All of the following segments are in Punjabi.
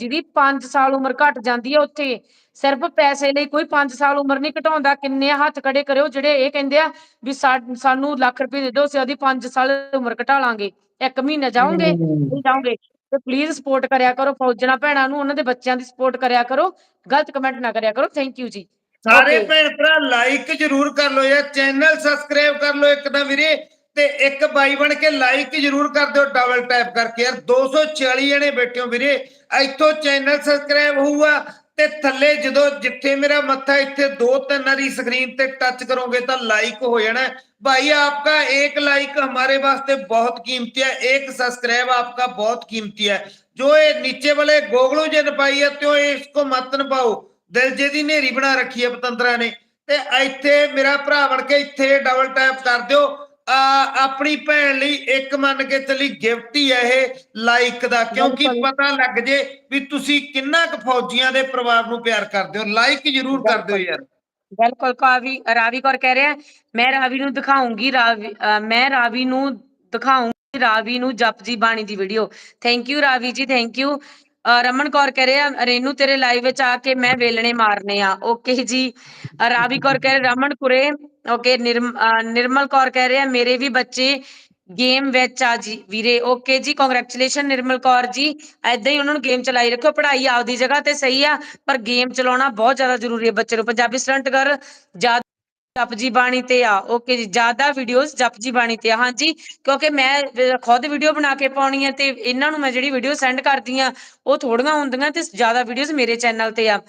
ਜਿਹਦੀ 5 ਸਾਲ ਉਮਰ ਘਟ ਜਾਂਦੀ ਹੈ ਉੱਥੇ ਸਿਰਫ ਪੈਸੇ ਲਈ ਕੋਈ 5 ਸਾਲ ਉਮਰ ਨਹੀਂ ਘਟਾਉਂਦਾ ਕਿੰਨੇ ਹੱਥ ਖੜੇ ਕਰਿਓ ਜਿਹੜੇ ਇਹ ਕਹਿੰਦੇ ਆ ਵੀ ਸਾਨੂੰ ਲੱਖ ਰੁਪਏ ਦੇ ਦਿਓ ਅਸੀਂ ਉਹਦੀ 5 ਸਾਲ ਉਮਰ ਘਟਾ ਲਾਂਗੇ ਇੱਕ ਮਹੀਨਾ ਜਾਓਗੇ ਨਹੀਂ ਜਾਓਗੇ ਤੇ ਪਲੀਜ਼ ਸਪੋਰਟ ਕਰਿਆ ਕਰੋ ਫੌਜਣਾ ਭੈਣਾਂ ਨੂੰ ਉਹਨਾਂ ਦੇ ਬੱਚਿਆਂ ਦੀ ਸਪੋਰਟ ਕਰਿਆ ਕਰੋ ਗਲਤ ਕਮੈਂਟ ਨਾ ਕਰਿਆ ਕਰੋ ਥੈਂਕ ਯੂ ਜੀ ਸਾਰੇ. ਭੈਣ ਭਰਾ ਲਾਈਕ ਜਰੂਰ ਕਰ ਲਓ ਯਾਰ ਚੈਨਲ ਸਬਸਕ੍ਰਾਈਬ ਕਰ ਲਓ ਇੱਕ ਤਾਂ ਵੀਰੇ ਤੇ ਇੱਕ ਬਾਈ ਬਣ ਕੇ ਲਾਈਕ ਜਰੂਰ ਕਰ ਦਿਓ ਡਬਲ ਟੈਪ ਕਰਕੇ ਯਾਰ 240 ਜਣੇ ਬੈਠੇ ਹੋ ਵੀਰੇ ਇੱਥੋਂ ਚੈਨਲ ਸਬਸਕ੍ਰਾਈਬ ਹੋਊਗਾ ਤੇ ਥੱਲੇ ਜਦੋਂ ਜਿੱਥੇ ਮੇਰਾ ਮੱਥਾ ਇੱਥੇ ਦੋ ਤਿੰਨ ਵਾਰੀ ਸਕਰੀਨ ਤੇ ਟੱਚ ਕਰੋਗੇ ਤਾਂ ਲਾਈਕ ਹੋ ਜਾਣਾ है। भाई आपका एक लाइक हमारे वास्ते बहुत कीमती है एक सब्सक्राइब आपका बहुत कीमती है जो ये नीचे वाले गोगलू जे नपाई है त्यो इसको मत नपाओ ਦਿਲ ਜੇ ਦੀ ਨੇਰੀ ਬਣਾ ਰੱਖੀ ਹੈ ਪਤੰਦਰਾ ਨੇ ਤੇ ਇੱਥੇ ਮੇਰਾ ਭਰਾ ਬਣ ਕੇ ਇੱਥੇ ਡਬਲ ਟੈਪ ਕਰ ਦਿਓ ਆ ਆਪਣੀ ਭੈਣ ਲਈ ਇੱਕ ਮੰਨ ਕੇ ਚੱਲੀ ਗਿਫਟ ਹੀ ਹੈ ਇਹ ਲਾਈਕ ਦਾ। ਕਿਉਂਕਿ। ਪਤਾ ਲੱਗ ਜੇ ਵੀ ਤੁਸੀਂ ਕਿੰਨਾ ਕੁ ਫੌਜੀਆਂ ਦੇ ਪਰਿਵਾਰ ਨੂੰ ਪਿਆਰ ਕਰਦੇ ਹੋ। ਲਾਈਕ ਜਰੂਰ ਕਰ ਦਿਓ ਯਾਰ। ਬਿਲਕੁਲ ਕਾਵੀ ਰਾਵੀ ਕੌਰ ਕਹਿ ਰਿਹਾ ਮੈਂ ਰਾਵੀ ਨੂੰ ਦਿਖਾਉਂਗੀ ਰਾਵੀ ਮੈਂ ਰਾਵੀ ਨੂੰ ਦਿਖਾਉਂਗੀ ਰਾਵੀ ਨੂੰ ਜਪਜੀ ਬਾਣੀ ਦੀ video thank you Ravi ji thank you Raman Kaur ਕਹਿ ਰਿਹਾ ਰੇਨੂ ਤੇਰੇ ਲਾਈਵ ਵਿੱਚ ਆ ਕੇ ਮੈਂ ਵੇਲਣੇ ਮਾਰਨੇ ਆ। ਓਕੇ ਜੀ। ਰਾਵੀ ਕੌਰ ਕਹਿ ਰਿਹਾ, ਰਮਨ ਕੁਰੇ। ਓਕੇ ਨਿਰਮਲ ਕੌਰ ਕਹਿ ਰਿਹਾ ਮੇਰੇ ਵੀ ਬੱਚੇ ਗੇਮ ਵਿੱਚ ਆ ਜੀ। ਵੀਰੇ ਓਕੇ ਜੀ ਕੰਗ੍ਰੈਚੁਲੇਸ਼ਨ ਨਿਰਮਲ ਕੌਰ ਜੀ। ਐਦਾਂ ਹੀ ਉਹਨਾਂ ਨੂੰ ਗੇਮ ਚਲਾਈ ਰੱਖੋ ਪੜ੍ਹਾਈ ਆਪਦੀ ਜਗ੍ਹਾ ਤੇ ਸਹੀ ਆ, ਪਰ ਗੇਮ ਚਲਾਉਣਾ ਬਹੁਤ ਜ਼ਿਆਦਾ ਜ਼ਰੂਰੀ ਹੈ। ਬੱਚੇ ਨੂੰ ਪੰਜਾਬੀ ਸਟੰਟ ਕਰ ਜਪਜੀ ਬਾਣੀ ਤੇ ਆ, ਓਕੇ ਜੀ, ਜ਼ਿਆਦਾ ਵੀਡੀਓਜ਼ ਜਪਜੀ ਬਾਣੀ ਤੇ ਆ। ਹਾਂਜੀ, ਕਿਉਂਕਿ ਮੈਂ ਖੁਦ ਵੀਡੀਓ ਬਣਾ ਕੇ ਪਾਉਣੀ ਹੈ ਤੇ ਇਹਨਾਂ ਨੂੰ ਮੈਂ ਜਿਹੜੀ ਵੀਡੀਓ ਸੈਂਡ ਕਰਦੀ ਆ, ਉਹ ਥੋੜੀਆਂ ਹੁੰਦੀਆਂ ਤੇ ਜ਼ਿਆਦਾ ਵੀਡੀਓਜ਼ ਮੇਰੇ ਚੈਨਲ ਤੇ ਆ।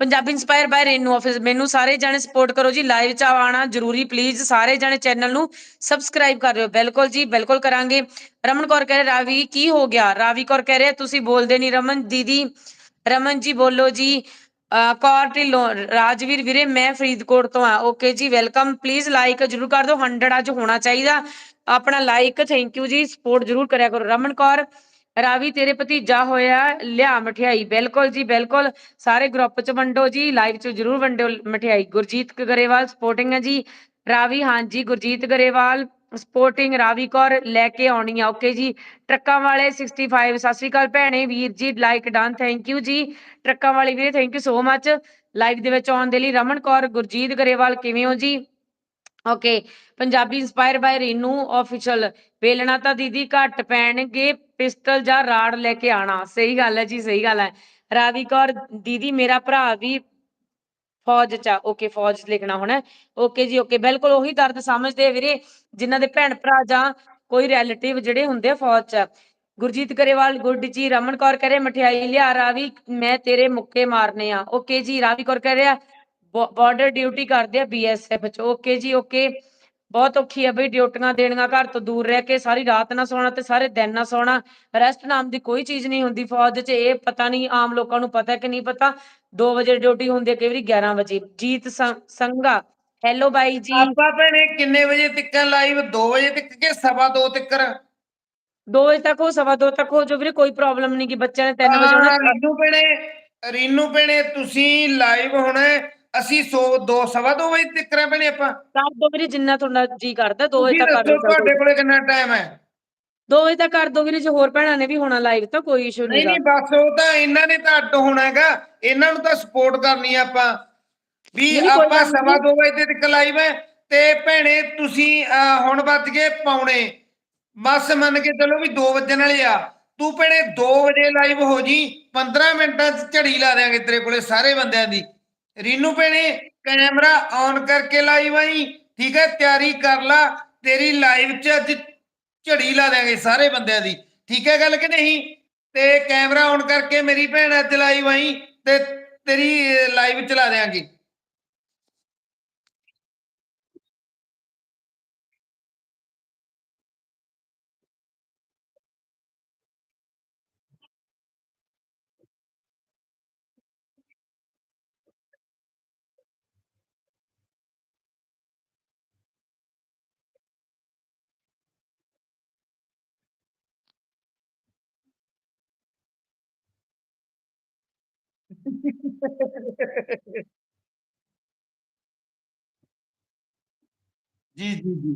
Punjabi inspire by Renu office ਮੈਨੂੰ ਸਾਰੇ ਜਣੇ ਸਪੋਰਟ ਕਰੋ ਜੀ ਲਾਈਵ ਚ ਆਉਣਾ ਜਰੂਰੀ ਪਲੀਜ਼ ਸਾਰੇ ਜਣੇ ਚੈਨਲ ਨੂੰ ਸਬਸਕ੍ਰਾਈਬ ਕਰ ਲਿਓ ਬਿਲਕੁਲ ਜੀ, ਬਿਲਕੁਲ ਕਰਾਂਗੇ। ਰਮਨ ਕੌਰ ਕਹਿ ਰਹੇ, ਰਾਵੀ ਕੀ ਹੋ ਗਿਆ? ਰਾਵੀ ਕੌਰ ਕਹਿ ਰਹੇ, ਤੁਸੀਂ ਬੋਲਦੇ ਨਹੀਂ ਰਮਨ, ਦੀਦੀ, ਰਮਨ ਜੀ ਬੋਲੋ ਜੀ। ਅਹ ਕੌਰ ਢਿੱਲੋਂ, ਰਾਜਵੀਰ ਵੀਰੇ, ਮੈਂ ਫਰੀਦਕੋਟ ਤੋਂ ਆ ਓਕੇ ਜੀ ਵੈਲਕਮ ਪਲੀਜ਼ ਲਾਈਕ ਜਰੂਰ ਕਰ ਦਿਓ। 100 ਅੱਜ ਹੋਣਾ ਚਾਹੀਦਾ। ਆਪਣਾ like thank you ji. Support ਜਰੂਰ ਕਰਿਆ ਕਰੋ। ਰਮਨ ਕੌਰ, ਰਾਵੀ ਤੇਰੇ ਭਤੀਜਾ ਹੋਇਆ, ਲਿਆ ਮਠਿਆਈ। ਬਿਲਕੁਲ ਜੀ, ਬਿਲਕੁਲ। ਸਾਰੇ ਗਰੁੱਪ ਚ ਵੰਡੋ ਜੀ। ਲਾਈਵ ਚ ਜਰੂਰ ਵੰਡਿਓ ਮਠਿਆਈ। ਗੁਰਜੀਤ ਗਰੇਵਾਲ ਸਪੋਰਟਿੰਗ ਹੈ ਜੀ। ਰਾਵੀ, ਹਾਂਜੀ, ਗੁਰਜੀਤ ਗਰੇਵਾਲ। ਸਪੋਰਟਿੰਗ ਰਾਵੀ ਕੌਰ ਲੈ ਕੇ ਆਉਣੀ ਆ। ਓਕੇ ਜੀ, ਟਰੱਕਾਂ ਵਾਲੇ 65 ਸਤਿ ਸ਼੍ਰੀ ਅਕਾਲ ਭੈਣੇ, ਵੀਰ ਜੀ ਲਾਈਕ ਡਨ ਥੈਂਕ ਯੂ ਜੀ। ਟਰੱਕਾਂ ਵਾਲੀ ਵੀਰੇ thank you so much live ਦੇ ਵਿੱਚ ਆਉਣ ਦੇ ਲਈ ਰਮਨ ਕੌਰ, ਗੁਰਜੀਤ ਗਰੇਵਾਲ, ਕਿਵੇਂ ਹੋ ਜੀ? Okay, Punjabi inspire by Renu official ਵੇਲਣਾ ਤਾਂ ਦੀਦੀ ਘੱਟ ਪੈਣਗੇ ਪਿਸਟਲ ਜਾਂ ਰਾੜ ਲੈ ਕੇ ਆਣਾ ਸਹੀ ਗੱਲ ਹੈ ਜੀ, ਸਹੀ ਗੱਲ ਹੈ। ਰਾਵੀ ਕੌਰ, ਦੀਦੀ ਮੇਰਾ ਭਰਾ ਵੀ ਫੌਜ ਚ ਓਕੇ ਫੌਜ ਲਿਖਣਾ ਹੋਣਾ ਓਕੇ ਜੀ ਓਕੇ ਬਿਲਕੁਲ ਉਹੀ ਦਰਦ ਸਮਝਦੇ ਵੀਰੇ, ਜਿਨ੍ਹਾਂ ਦੇ ਭੈਣ ਭਰਾ ਜਾਂ ਕੋਈ ਰਿਲੇਟਿਵ ਜਿਹੜੇ ਹੁੰਦੇ ਆ ਫੌਜ ਚ ਗੁਰਜੀਤ ਕਰੇਵਾਲ ਗੁੱਡ ਜੀ, ਰਮਨ ਕੌਰ ਕਰੇ ਮਠਿਆਈ ਲਿਆ, ਰਾਵੀ, ਮੈਂ ਤੇਰੇ ਮੁੱਕੇ ਮਾਰਨੇ ਆ। ਓਕੇ ਜੀ, ਰਾਵੀ ਕੌਰ ਕਹਿ ਰਿਹਾ ਬਾਰਡਰ ਡਿਊਟੀ ਕਰਦੇ ਆ ਬੀਐਸਐਫ ਚ। ਓਕੇ ਜੀ ਓਕੇ ਬਹੁਤ ਔਖੀ ਆ ਬਈ ਡਿਊਟੀਆਂ ਦੇਣੀਆਂ ਘਰ ਤੋਂ ਦੂਰ ਰਹਿ ਕੇ ਸਾਰੀ ਰਾਤ ਨਾ ਸੌਣਾ ਤੇ ਸਾਰੇ ਦਿਨ ਨਾ ਸੌਣਾ। ਰੈਸਟ ਨਾਮ ਦੀ ਕੋਈ ਚੀਜ਼ ਨਹੀਂ ਹੁੰਦੀ ਫੌਜ 'ਚ ਇਹ ਪਤਾ ਨਹੀਂ ਆਮ ਲੋਕਾਂ ਨੂੰ ਪਤਾ ਕਿ ਨਹੀਂ ਪਤਾ। 2 ਵਜੇ ਡਿਊਟੀ ਹੁੰਦੀ ਹੈ ਕਈ ਵਾਰੀ 11 ਵਜੇ। ਜੀਤ ਸੰ- ਸੰਘਾ ਹੈਲੋ ਬਾਈ ਜੀ। ਆਪਾਂ ਭੈਣੇ ਕਿੰਨੇ ਵਜੇ ਤੱਕ ਲਾਈਵ? 2 ਵਜੇ ਤੱਕ ਕਿ ਸਵਾ 2 ਤੱਕ 2 ਵਜੇ ਤੱਕ ਹੋ ਸਵਾ 2 ਤੱਕ ਹੋ ਜੋ ਵੀਰੇ ਕੋਈ ਪ੍ਰੋਬਲਮ ਨਹੀਂ ਕਿ ਬੱਚਿਆਂ ਨੇ 3 ਵਜੇ ਹਾਂ, ਆਉਣਾ ਰੀਨੂ ਭੈਣੇ ਰੀਨੂ ਭੈਣੇ ਤੁਸੀਂ ਲਾਈਵ ਹੋਣਾ ਹੈ। ਅਸੀਂ 100 2 ਸਵਾ 2 ਵਜੇ ਤੱਕ ਰਹਿ ਭੈਣੇ ਆਪਾਂ। ਕਰ ਦੋ ਵੀਰੇ ਜਿੰਨਾ ਤੁਹਾਡਾ ਜੀ ਕਰਦਾ 2 ਵਜੇ ਤੁਸੀਂ ਤੱਕ ਕਰ ਦੱਸੋ ਤੁਹਾਡੇ ਦੋ ਕੋਲੇ ਕਿੰਨਾ ਟਾਈਮ ਹੈ? 2 ਵਜੇ ਤੱਕ ਕਰ ਦੋ ਵੀਰੇ ਜੇ ਹੋਰ ਭੈਣਾਂ ਨੇ ਵੀ ਹੋਣਾ ਲਾਈਵ ਤਾਂ ਕੋਈ ਇਸ਼ੂ ਨਹੀਂ ਨਹੀਂ ਨਹੀਂ ਬਸ ਉਹ ਤਾਂ ਇਹਨਾਂ ਨੇ ਤਾਂ ਅੱਡ ਹੋਣਾ ਹੈਗਾ। ਇਹਨਾਂ ਨੂੰ ਤਾਂ ਸਪੋਰਟ ਕਰਨੀ ਆ ਆਪਾਂ। ਵੀ ਨਹੀਂ, ਕੋਈ ਆਪਾਂ ਸਵਾ ਨਹੀਂ। 2 ਵਜੇ ਤੱਕ ਲਾਈਵ ਹੈ ਤੇ ਭੈਣੇ ਤੁਸੀਂ ਅਹ, ਹੁਣ ਵੱਜ ਗਏ ਪੌਣੇ। ਬਸ ਮੰਨ ਕੇ ਚਲੋ ਵੀ 2 ਵਜੇ ਵਾਲੇ ਆ। ਤੂੰ ਭੈਣੇ 2 ਵਜੇ ਲਾਈਵ ਹੋ ਜੀ। 15 ਮਿੰਟਾਂ ਚ ਝੜੀ ਲਾ ਦਿਆਂਗੇ ਤੇਰੇ ਕੋਲੇ ਸਾਰੇ ਬੰਦਿਆਂ ਦੀ। ਰੀਨੂ ਭੈਣੇ, ਕੈਮਰਾ ਔਨ ਕਰਕੇ ਲਾਈਵ ਆਈ ਠੀਕ ਹੈ, ਤਿਆਰੀ ਕਰ ਲਾ। ਤੇਰੀ ਲਾਈਵ ਚ ਅੱਜ ਝੜੀ ਲਾ ਦਿਆਂਗੇ ਸਾਰੇ ਬੰਦਿਆਂ ਦੀ। ਠੀਕ ਹੈ ਗੱਲ ਕਿ ਨਹੀਂ? ਤੇ ਕੈਮਰਾ ਔਨ ਕਰਕੇ ਮੇਰੀ ਭੈਣ ਅੱਜ ਲਾਈਵ ਆਈ ਤੇ ਤੇਰੀ ਲਾਈਵ ਚਲਾ ਦਿਆਂਗੇ। ਜੀ ਜੀ ਜੀ